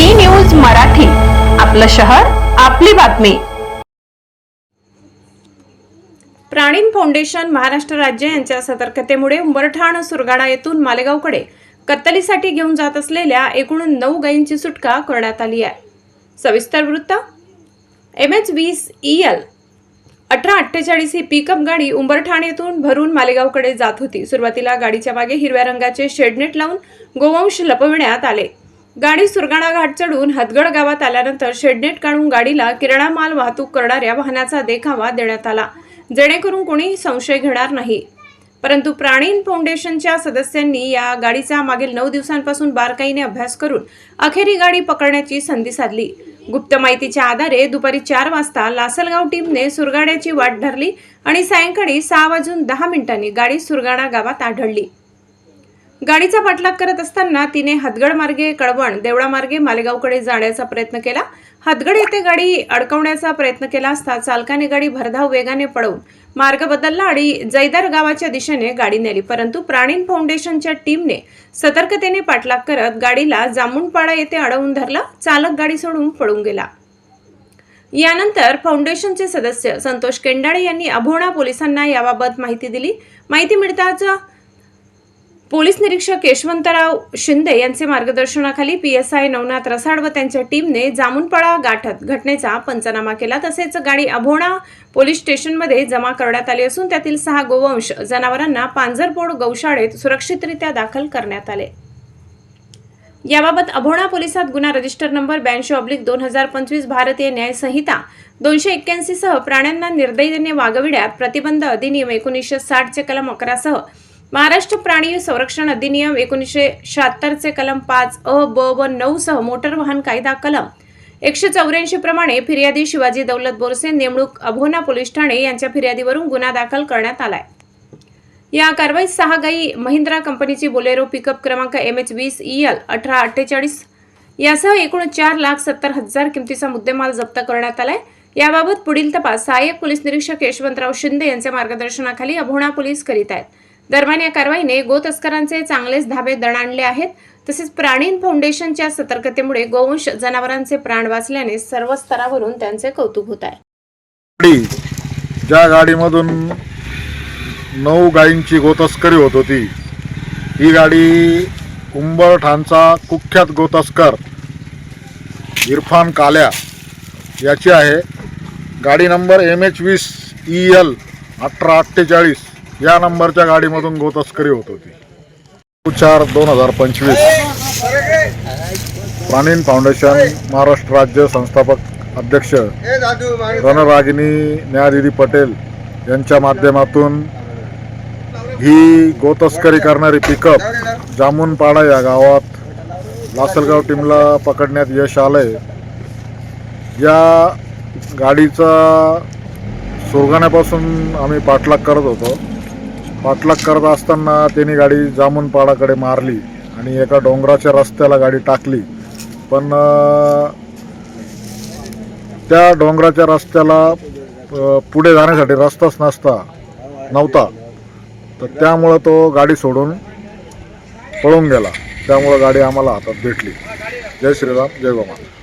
बी news Marathi. आपलं शहर आपली बातमी. प्राणीन फाउंडेशन महाराष्ट्र राज्य यांच्या सतर्कतेमुळे उंबरठाण सुरगाडा येथून मालेगावकडे कत्तलीसाठी घेऊन जात असलेल्या एकूण नऊ गायींची सुटका करण्यात आली आहे. सविस्तर वृत्त एम एच वीस ई एल अठरा अठ्ठेचाळीस ही पिकअप गाडी उंबरठाण येथून भरून मालेगावकडे जात होती. सुरुवातीला गाडीच्या मागे हिरव्या रंगाचे शेडनेट लावून गोवंश लपविण्यात आले. गाडी सुरगाणा घाट चढून हदगड गावात आल्यानंतर शेडनेट काढून गाडीला किराणा माल वाहतूक करणाऱ्या वाहनाचा देखावा देण्यात आला. जेणेकरून कोणी संशय घेणार नाही. परंतु प्राणीन फाउंडेशनच्या सदस्यांनी या गाडीचा मागील नऊ दिवसांपासून बारकाईने अभ्यास करून अखेरी गाडी पकडण्याची संधी साधली. गुप्त माहितीच्या आधारे दुपारी चार वाजता लासलगाव टीमने सुरगाड्याची वाट धरली आणि सायंकाळी सहा वाजून दहा मिनिटांनी गाडी सुरगाणा गावात आढळली. गाडीचा पाठलाग करत असताना तिने हदगड मार्गे कळवण देवळा मार्गे मालेगावकडे जाण्याचा प्रयत्न केला. हदगड येथे गाडी अडकवण्याचा प्रयत्न केला असता चालकाने गाडी भरधाव वेगाने पळवून मार्ग बदलला आणि जैदार गावाच्या दिशेने गाडी नेली. परंतु प्राणीन फाउंडेशनच्या टीमने सतर्कतेने पाठलाग करत गाडीला जामुनपाडा येथे अडवून धरला. चालक गाडी सोडून पळून गेला. यानंतर फाउंडेशनचे सदस्य संतोष केंडाळे यांनी अभोणा पोलिसांना याबाबत माहिती दिली. माहिती मिळताच पोलीस निरीक्षक यशवंतराव शिंदे यांचे मार्गदर्शनाखाली P S I Navnath Rasad व त्यांच्या टीमने जामुनपळा गाठत घटनेचा पंचनामा केला. तसेच गाडी अभोणा पोलीस स्टेशनमध्ये जमा करण्यात आली असून त्यातील सहा गोवंश जनावरांना पांजरपोड गौशाळेत सुरक्षितरित्या दाखल करण्यात आले. याबाबत अभोणा पोलिसात गुन्हा रजिस्टर नंबर ब्याऐंशी ऑब्लिक दोन हजार पंचवीस भारतीय न्याय संहिता दोनशे एक्क्याऐंशी सह प्राण्यांना निर्दयीने वागविण्यात प्रतिबंध अधिनियम एकोणीसशे साठचे कलम अकरासह महाराष्ट्र प्राणी संरक्षण अधिनियम एकोणीसशे शहात्तरचे कलम पाच अ ब व नऊ सह मोटर वाहन कायदा कलम. एकशे चौऱ्याऐंशी प्रमाणे फिर्यादी शिवाजी दौलत बोरसे नेमणूक अभोना पोलीस ठाणे यांच्या फिर्यादीवरून गुन्हा दाखल करण्यात आलाय. या कारवाईत सहा गाई महिंद्रा कंपनीची बोलेरो पिकअप क्रमांक एम एच वीस ई एल अठरा अठ्ठेचाळीस यासह एकूण चार लाख सत्तर हजार किमतीचा मुद्देमाल जप्त करण्यात आलाय. याबाबत पुढील तपास सहाय्यक पोलीस निरीक्षक यशवंतराव शिंदे यांच्या मार्गदर्शनाखाली अभोणा पोलीस करीत आहेत. दरम्यान या कारवाईने गोतस्करांचे चांगलेच धाबे दणाणले आहेत. तसेच प्राणीन फाउंडेशनच्या सतर्कतेमुळे गोवंश जनावरांचे प्राण वाचल्याने सर्व स्तरावरून त्यांचे कौतुक होत आहे. ज्या गाडीमधून नऊ गायींची गोतस्करी होत होती ही गाडी उंबरठाणचा कुख्यात गोतस्कर इरफान काल्या याची आहे. गाडी नंबर एम एच वीस ई एल अठरा अठ्ठेचाळीस. या नंबरच्या गाडीमधून गोतस्करी होत होती. चार दोन हजार पंचवीस. प्राणीन फाउंडेशन महाराष्ट्र राज्य संस्थापक अध्यक्ष रणरागिनी न्यायाधिधी पटेल यांच्या माध्यमातून ही गोतस्करी करणारी पिकअप जामुनपाडा या गावात लासलगाव टीमला पकडण्यात यश आलंय. या गाडीचा सुरगाण्यापासून आम्ही पाठलाग करत होतो. पाठलाग करत असताना त्यांनी गाडी जामुनपाडाकडे मारली आणि एका डोंगराच्या रस्त्याला गाडी टाकली. पण त्या डोंगराच्या रस्त्याला पुढे जाण्यासाठी रस्ताच नसता नव्हता. तर त्यामुळं तो गाडी सोडून पळून गेला. त्यामुळं गाडी आम्हाला हातात भेटली. जय श्रीराम जय गोमा